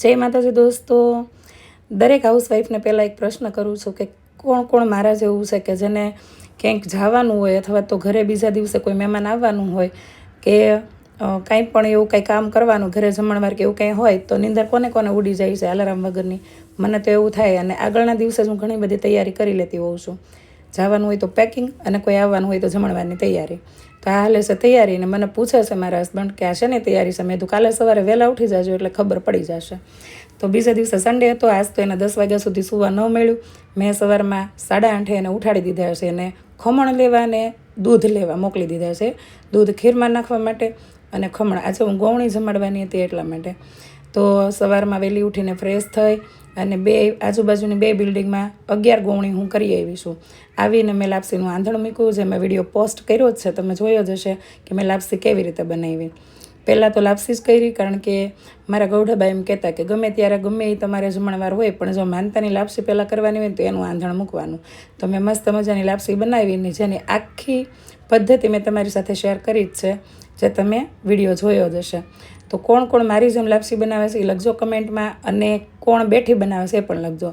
જય માતાજી દોસ્તો. દરેક હાઉસવાઈફને પહેલાં એક પ્રશ્ન કરું છું કે કોણ કોણ મારા જેવું છે કે જેને ક્યાંક જવાનું હોય અથવા તો ઘરે બીજા દિવસે કોઈ મહેમાન આવવાનું હોય કે કાંઈ પણ એવું કાંઈ કામ કરવાનું, ઘરે જમણવાર કે એવું કંઈ હોય તો નિંદર કોને કોને ઉડી જાય છે અલારામ વગરની? મને તો એવું થાય અને આગળના દિવસે જ હું ઘણી બધી તૈયારી કરી લેતી હોઉં છું. જવાનું હોય તો પેકિંગ અને કોઈ આવવાનું હોય તો જમણવાની તૈયારી. તો આ હાલે છે તૈયારી ને મને પૂછે છે મારા હસબન્ડ કે આ ને તૈયારી છે? મેં તું કાલે સવારે વહેલા ઉઠી જાજો એટલે ખબર પડી જશે. તો બીજા દિવસે સન્ડે હતો, આજ તો એને દસ વાગ્યા સુધી સુવા ન મળ્યું. મેં સવારમાં સાડા આઠે એને ઉઠાડી દીધા છે એને ખમણ લેવા અને દૂધ લેવા મોકલી દીધા છે. દૂધ ખીરમાં નાખવા માટે અને ખમણ. આજે હું ગૌણી જમાડવાની હતી એટલા માટે. તો સવારમાં વહેલી ઉઠીને ફ્રેશ થઈ અને બે આજુબાજુની બે બિલ્ડિંગમાં અગિયાર ગોવણી હું કરી આવી છું. આવીને મેં લાપસીનું આંધણ મૂક્યું જે મેં વીડિયો પોસ્ટ કર્યો જ છે, તમે જોયો જ હશે કે મેં લાપસી કેવી રીતે બનાવી. પહેલાં તો લાપસી જ કરી, કારણ કે મારા ગૌઢાબા એમ કહેતા કે ગમે ત્યારે ગમે એ તમારે જમણવાર હોય, પણ જો માનતાની લાપસી પહેલાં કરવાની હોય તો એનું આંધણ મૂકવાનું. તો મેં મસ્ત મજાની લાપસી બનાવીને જેની આખી પદ્ધતિ મેં તમારી સાથે શેર કરી જ છે, જે તમે વીડિયો જોયો જ હશે. તો કોણ કોણ મારી જેમ લાપસી બનાવે છે એ લખજો કમેન્ટમાં અને કોણ બેઠી બનાવે છે એ પણ લખજો.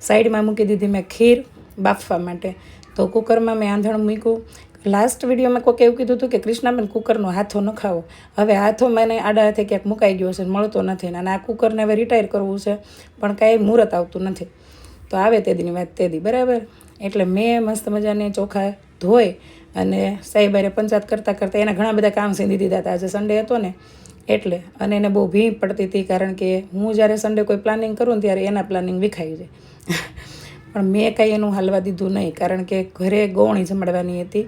સાઈડમાં મૂકી દીધી મેં ખીર બાફવા માટે. તો કુકરમાં મેં આંધણ મૂક્યું. લાસ્ટ વિડીયોમાં કોઈક એવું કીધું હતું કે, કૃષ્ણાબેન, કુકરનો હાથો ન ખાવો. હવે હાથો મને આડા હાથે ક્યાંક મુકાઈ ગયો છે, મળતો નથી અને આ કુકરને હવે રિટાયર કરવું છે, પણ કાંઈ મુહૂર્ત આવતું નથી. તો આવે તે દીની વાત તે દી બરાબર? એટલે મેં મસ્ત મજાને ચોખા ધોઈ અને સાહેબારે પંચાયત કરતાં કરતાં એના ઘણા બધા કામ સીંધી દીધા હતા. આજે સન્ડે હતો ને એટલે, અને એને બહુ ભીં પડતી હતી કારણ કે હું જ્યારે સન્ડે કોઈ પ્લાનિંગ કરું ને ત્યારે એના પ્લાનિંગ વિખાઈ જાય. પણ મેં કાંઈ એનું હાલવા દીધું નહીં, કારણ કે ઘરે ગૌણી જમાડવાની હતી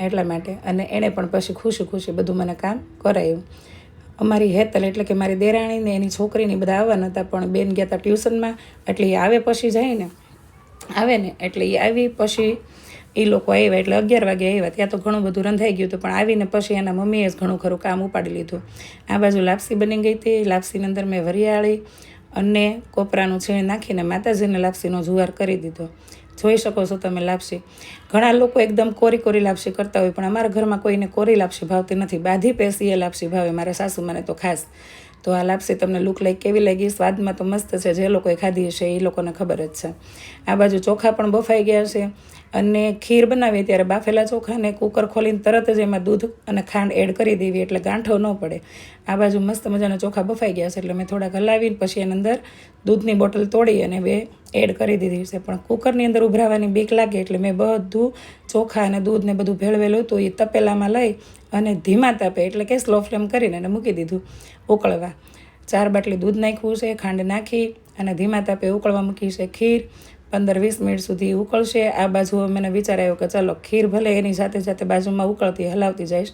એટલા માટે, અને એણે પણ પછી ખુશી ખુશી બધું મને કામ કરાયું. અમારી હેતલ એટલે કે મારી દેરાણીને એની છોકરીને બધા આવવાના હતા, પણ બેન ગયા હતા ટ્યુશનમાં, એટલે એ આવે પછી જાય ને આવે ને, એટલે એ આવી પછી એ લોકો આવ્યા એટલે અગિયાર વાગે આવ્યા. ત્યાં તો ઘણું બધું રંધાઈ ગયું હતું, પણ આવીને પછી એના મમ્મીએ જ ઘણું ખરું કામ ઉપાડી લીધું. આ બાજુ લાપસી બની ગઈ હતી. લાપસીની અંદર મેં વરિયાળી અને કોપરાનું છીણ નાખીને માતાજીને લાપસીનો જુવાર કરી દીધો. જોઈ શકો છો તમે લાપસી. ઘણા લોકો એકદમ કોરી કોરી લાપસી કરતા હોય, પણ અમારા ઘરમાં કોઈને કોરી લાપસી ભાવતી નથી. બાધી પેસી એ લાપસી ભાવે. મારા સાસુમાને તો ખાસ. તો આ લાપસી તમને લુક લાઈક કેવી લાગી? સ્વાદમાં તો મસ્ત છે. જે લોકોએ ખાધી હશે એ લોકોને ખબર જ છે. આ બાજુ ચોખા પણ બફાઈ ગયા છે. અને ખીર બનાવીએ ત્યારે બાફેલા ચોખાને કુકર ખોલીને તરત જ એમાં દૂધ અને ખાંડ એડ કરી દેવી એટલે ગાંઠો ન પડે. આ બાજુ મસ્ત મજાના ચોખા બફાઈ ગયા છે એટલે મેં થોડાક હલાવીને પછી એની અંદર દૂધની બોટલ તોડી અને બે એડ કરી દીધી છે. પણ કુકરની અંદર ઉભરાવાની બીક લાગે એટલે મેં બધું ચોખા અને દૂધ ને બધું ભેળવેલું હતું એ તપેલામાં લઈ અને ધીમા તાપે એટલે કે સ્લો ફ્લેમ કરીને એને મૂકી દીધું ઉકળવા. ચાર બાટલી દૂધ નાખ્યું છે, ખાંડ નાખી અને ધીમા તાપે ઉકળવા મૂકી છે ખીર. પંદર વીસ મિનિટ સુધી ઉકળશે. આ બાજુ મને વિચાર આવ્યો કે ચાલો ખીર ભલે એની સાથે સાથે બાજુમાં ઉકળતી હલાવતી જઈશ,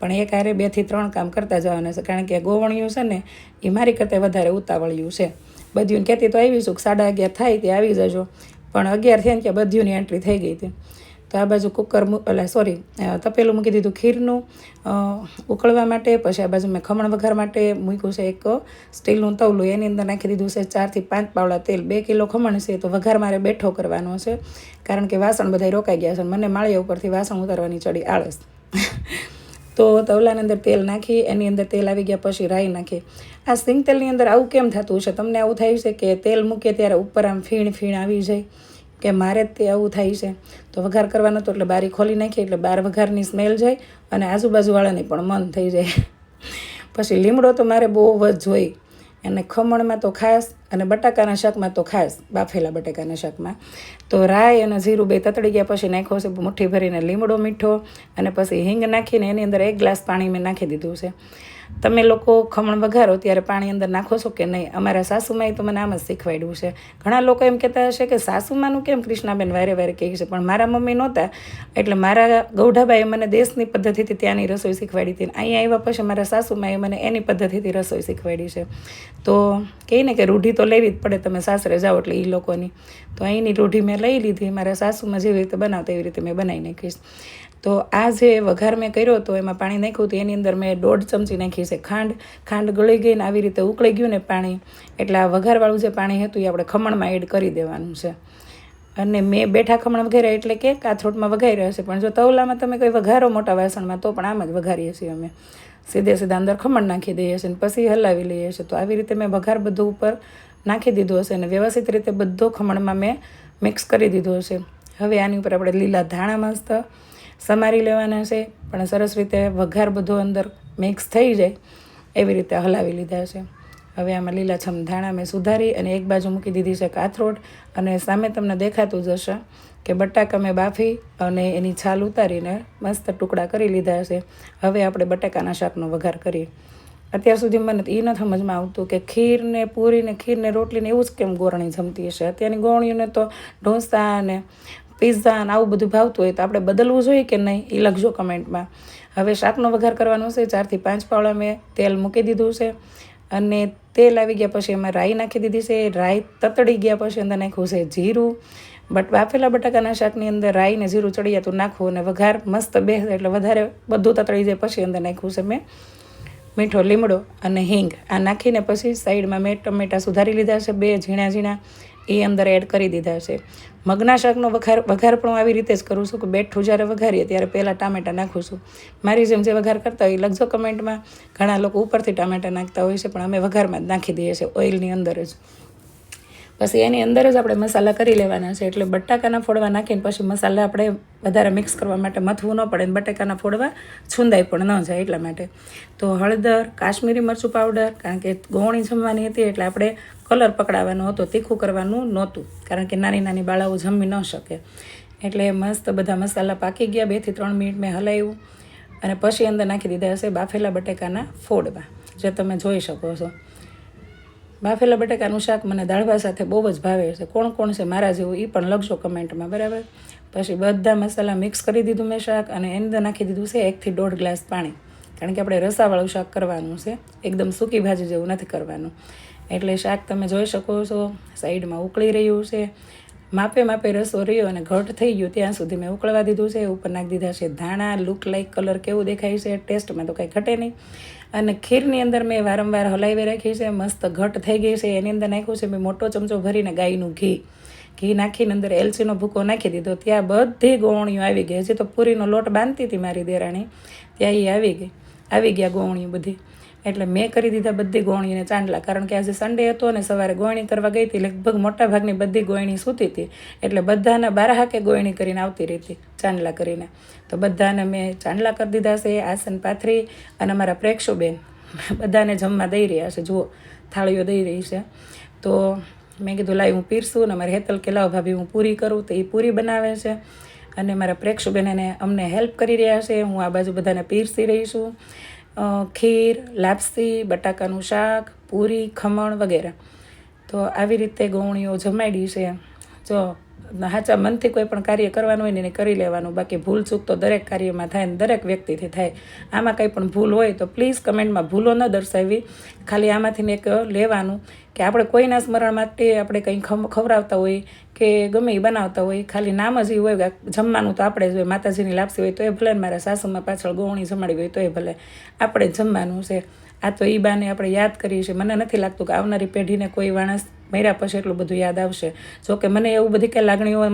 પણ એક હારે બેથી ત્રણ કામ કરતા જવાના છે. કારણ કે ગોવણિયું છે ને એ મારી કરતાં વધારે ઉતાવળિયું છે. બધીઓને કહેતી તો આવી છું સાડા અગિયાર થાય તે આવી જજો. પણ અગિયાર થયા ને ત્યાં બધીઓની એન્ટ્રી થઈ ગઈ હતી. તો આ બાજુ કુકર એટલે સોરી તપેલું મૂકી દીધું ખીરનું ઉકળવા માટે, પછી આ બાજુ મેં ખમણ વઘાર માટે મૂક્યું છે એક સ્ટીલનું તવલું. એની અંદર નાખી દીધું છે ચારથી પાંચ પાવડા તેલ. બે કિલો ખમણ છે તો વઘાર મારે બેઠો કરવાનો છે, કારણ કે વાસણ બધા રોકાઈ ગયા છે મને માળિયા ઉપરથી વાસણ ઉતારવાની ચડી આળસ. તો તવલાની અંદર તેલ નાખી, એની અંદર તેલ આવી ગયા પછી રાઈ નાખી. આ સિંગ તેલની અંદર આવું કેમ થતું છે? તમને આવું થાય છે કે તેલ મૂકીએ ત્યારે ઉપર આમ ફીણ ફીણ આવી જાય? કે મારે જ તે આવું થાય છે? તો વઘાર કરવાનો તો એટલે બારી ખોલી નાખી એટલે બાર વઘારની સ્મેલ જાય અને આજુબાજુવાળાને પણ મન થઈ જાય. પછી લીમડો તો મારે બહુ જ જોઈ અને ખમણમાં તો ખાસ અને બટાકાના શાકમાં તો ખાસ, બાફેલા બટાકાના શાકમાં. તો રાઈ અને જીરું બે તતડી ગયા પછી નાખ્યો છે મુઠ્ઠી ભરીને લીમડો મીઠો અને પછી હિંગ નાખીને એની અંદર એક ગ્લાસ પાણી મેં નાખી દીધું છે. તમે લોકો ખમણ વઘારો ત્યારે પાણી અંદર નાખો છો કે નહીં? અમારા સાસુમાએ તો મને આમ જ શીખવાડ્યું છે. ઘણા લોકો એમ કહેતા હશે કે સાસુમાનું કેમ કૃષ્ણાબેન વારે વારે કહે છે? પણ મારા મમ્મી નહોતા. એટલે મારા ગૌઢાબાએ મને દેશની પદ્ધતિથી ત્યાંની રસોઈ શીખવાડી હતી. અહીંયા આવ્યા પછી મારા સાસુમાએ મને એની પદ્ધતિથી રસોઈ શીખવાડી છે. તો કહે ને કે રૂઢી તો લેવી જ પડે, તમે સાસરે જાઓ એટલે એ લોકોની. તો અહીંની રૂઢી મેં લઈ લીધી. મારા સાસુમાં જેવી રીતે બનાવતા એવી રીતે મેં બનાવી નાખીશ. તો આ જે વઘાર મેં કર્યો હતો એમાં પાણી નાખ્યું હતું એની અંદર મેં દોઢ ચમચી નાખી છે ખાંડ. ખાંડ ગળી ગઈ ને આવી રીતે ઉકળી ગયું ને પાણી. એટલે આ વઘારવાળું જે પાણી હતું એ આપણે ખમણમાં એડ કરી દેવાનું છે. અને મેં બેઠા ખમણ વઘાર્યા એટલે કે કાથરોટમાં વઘાર્યા છે પણ જો તવલામાં તમે કોઈ વઘારો મોટા વાસણમાં તો પણ આમ જ વઘારીએ છીએ અમે. સીધે સીધા અંદર ખમણ નાખી દઈએ છીએ અને પછી હલાવી લઈએ છીએ. તો આવી રીતે મેં વઘાર બધું ઉપર નાખી દીધું હશે અને વ્યવસ્થિત રીતે બધો ખમણમાં મેં મિક્સ કરી દીધો હશે. હવે આની ઉપર આપણે લીલા ધાણા મસ્ત સમારી લેવાના છે, પણ સરસ રીતે વઘાર બધો અંદર મિક્સ થઈ જાય, એવી રીતે હલાવી લીધા છે. હવે આમાં લીલાછમ ધાણા મેં સુધારી અને એક બાજુ મૂકી દીધી છે કાથરોટ અને સામે તમને દેખાતું જ હશે કે બટાકા મેં બાફી અને એની છાલ ઉતારીને મસ્ત ટુકડા કરી લીધા છે. હવે આપણે બટાકાના શાકનો વઘાર કરીએ. અત્યાર સુધી મને એ ન સમજમાં આવતું કે ખીરને, પૂરીને, ખીરને ને ખીર ને રોટલી ને એવું જ કેમ ગોરણી જમતી હશે? અત્યારની ગોળણીઓને તો ઢોસા ને પિઝા અને આવું બધું ભાવતું હોય તો આપણે બદલવું જોઈએ કે નહીં, એ લખજો કમેન્ટમાં. હવે શાકનો વઘાર કરવાનો છે, ચારથી પાંચ પાવડા મેં તેલ મૂકી દીધું છે અને તેલ આવી ગયા પછી એમાં રાઈ નાખી દીધી છે, રાઈ તતડી ગયા પછી અંદર નાખ્યું છે જીરું. બટ બાફેલા બટાકાના શાકની અંદર રાઈ ને જીરું ચડિયાતું નાખવું અને વઘાર મસ્ત બેસે એટલે વધારે બધું તતડી જાય પછી અંદર નાખ્યું છે મેં મીઠો લીમડો અને હિંગ. આ નાખીને પછી સાઈડમાં મેં ટમેટા સુધારી લીધા છે, બે ઝીણા ઝીણા. એ અંદર એડ કરી દીધા છે. મગના શાકનો વઘાર વઘાર પણ હું આવી રીતે જ કરું છું કે બેઠું જ્યારે વઘારીએ ત્યારે પહેલાં ટામેટાં નાખું છું. મારી જેમ જે વઘાર કરતા હોય લખજો કમેન્ટમાં. ઘણા લોકો ઉપરથી ટામેટાં નાખતા હોય છે, પણ અમે વઘારમાં જ નાખી દઈએ છીએ ઓઇલની અંદર જ. પછી એની અંદર જ આપણે મસાલા કરી લેવાના છે. એટલે બટાકાના ફોડવા નાખીને પછી મસાલા આપણે વધારે મિક્સ કરવા માટે મથવું ન પડે ને બટાકાના ફોડવા છૂંદાઈ પણ ન જાય એટલા માટે. તો હળદર, કાશ્મીરી મરચું પાવડર કારણ કે ગોવણી જમવાની હતી એટલે આપણે કલર પકડાવવાનો હતો, તીખું કરવાનું નહોતું, કારણ કે નાની નાની બાળાઓ જમી ન શકે. એટલે મસ્ત બધા મસાલા પાકી ગયા બેથી ત્રણ મિનિટ મેં હલાવ્યું અને પછી અંદર નાખી દીધા હશે બાફેલા બટાકાના ફોડવા, જે તમે જોઈ શકો છો. બાફેલા બટાકાનું શાક મને દાળભા સાથે બહુ જ ભાવે છે. કોણ કોણ છે મારા જેવું એ પણ લખજો કમેન્ટમાં, બરાબર? પછી બધા મસાલા મિક્સ કરી દીધું મેં શાક અને એની અંદર નાખી દીધું છે એકથી દોઢ ગ્લાસ પાણી. કારણ કે આપણે રસાવાળું શાક કરવાનું છે. એકદમ સૂકી ભાજી જેવું નથી કરવાનું. એટલે શાક તમે જોઈ શકો છો, સાઈડમાં ઉકળી રહ્યું છે. માપે માપે રસો રહ્યો અને ઘટ થઈ ગયું. ત્યાં સુધી મેં ઉકળવા દીધું છે, ઉપર નાખી દીધા છે ધાણા લુક લાઈક કલર કેવું દેખાય છે, ટેસ્ટમાં તો કંઈ ઘટે નહીં. અને ખીરની અંદર મેં વારંવાર હલાવી રાખી છે, મસ્ત ઘટ થઈ ગઈ છે. એની અંદર નાખ્યું છે મેં મોટો ચમચો ભરીને ગાયનું ઘી. ઘી નાખીને અંદર એલચીનો ભૂકો નાખી દીધો. ત્યાં બધી ગોવણીઓ આવી ગઈ. હજી તો પૂરીનો લોટ બાંધતી હતી મારી દેરાણી. ત્યાં એ આવી ગઈ. આવી ગયા ગોવણીઓ બધી. એટલે મેં કરી દીધા બધી ગોણીને ચાંદલા. કારણ કે આજે સન્ડે હતો અને સવારે ગોળણી કરવા ગઈ હતી. લગભગ મોટા ભાગની બધી ગોળણી સૂતી હતી. એટલે બધાને બાર ગોળણી કરીને આવતી રહેતી ચાંદલા કરીને. તો બધાને મેં ચાંદલા કરી દીધા છે, આસન પાથરી અને અમારા પ્રેક્ષુબેન. બધાને જમવા દઈ રહ્યા છે. જુઓ, થાળીઓ દઈ રહી છે. તો મેં કીધું, લાઈ, હું પીરસું ને મારે હેતલ કે લાવ ભાભી હું પૂરી કરું. તો એ પૂરી બનાવે છે અને મારા પ્રેક્ષુબેન એને અમને હેલ્પ કરી રહ્યા છે. હું આ બાજુ બધાને પીરસી રહી છું. ખીર, લાપસી, બટાકાનું શાક, પૂરી, ખમણ વગેરે. તો આવી રીતે ગૌણીઓ જમાડી છે. જો સાચા મનથી કોઈ પણ કાર્ય કરવાનું હોય ને એને કરી લેવાનું. બાકી ભૂલ ચૂક તો દરેક કાર્યમાં થાય ને દરેક વ્યક્તિથી થાય. આમાં કંઈ પણ ભૂલ હોય તો પ્લીઝ કમેન્ટમાં ભૂલો ન દર્શાવી ખાલી આમાંથી એક લેવાનું. કે આપણે કોઈના સ્મરણ માટે આપણે કંઈ ખવડાવતા હોય કે ગમે એ બનાવતા હોય, ખાલી નામ જ એ હોય જમવાનું તો આપણે જ હોય, માતાજીની લાપસી હોય તો એ ભલે મારા સાસુમાં પાછળ ગોવણી જમાડી હોય તો એ ભલે. આપણે જમવાનું છે. આ તો એ બાને આપણે યાદ કરીએ છીએ. મને નથી લાગતું કે આવનારી પેઢીને કોઈ માણસ મર્યા પછી એટલું બધું યાદ આવશે. જો કે મને એવું બધી કંઈ લાગણીઓ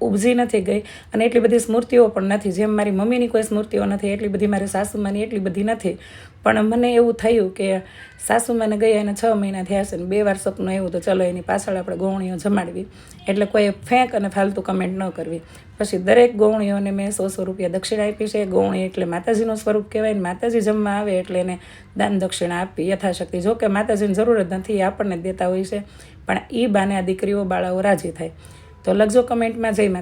ઉપજી નથી ગઈ. અને એટલી બધી સ્મૃતિઓ પણ નથી. જેમ મારી મમ્મીની કોઈ સ્મૃતિઓ નથી, એટલી બધી મારી સાસુમાની એટલી બધી નથી. પણ મને એવું થયું કે સાસુમાને ગયા એને છ મહિના થયા છે ને બે વાર સપનું એવું તો ચલો એની પાછળ આપણે ગોવણીઓ જમાડવી. એટલે કોઈ ફેંક અને ફાલતુ કમેન્ટ ન કરવી. પછી દરેક ગોવણીઓને મેં સો સો રૂપિયા દક્ષિણા આપી છે. ગોવણી એટલે માતાજીનું સ્વરૂપ કહેવાય ને માતાજી જમવા આવે એટલે એને દાન દક્ષિણા આપી યથાશક્તિ. જો કે માતાજીની જરૂરત નથી, એ આપણને દેતા હોય છે. પણ એ બાને આ દીકરીઓ બાળાઓ રાજી થાય. તો લખજો કમેન્ટમાં જય માતા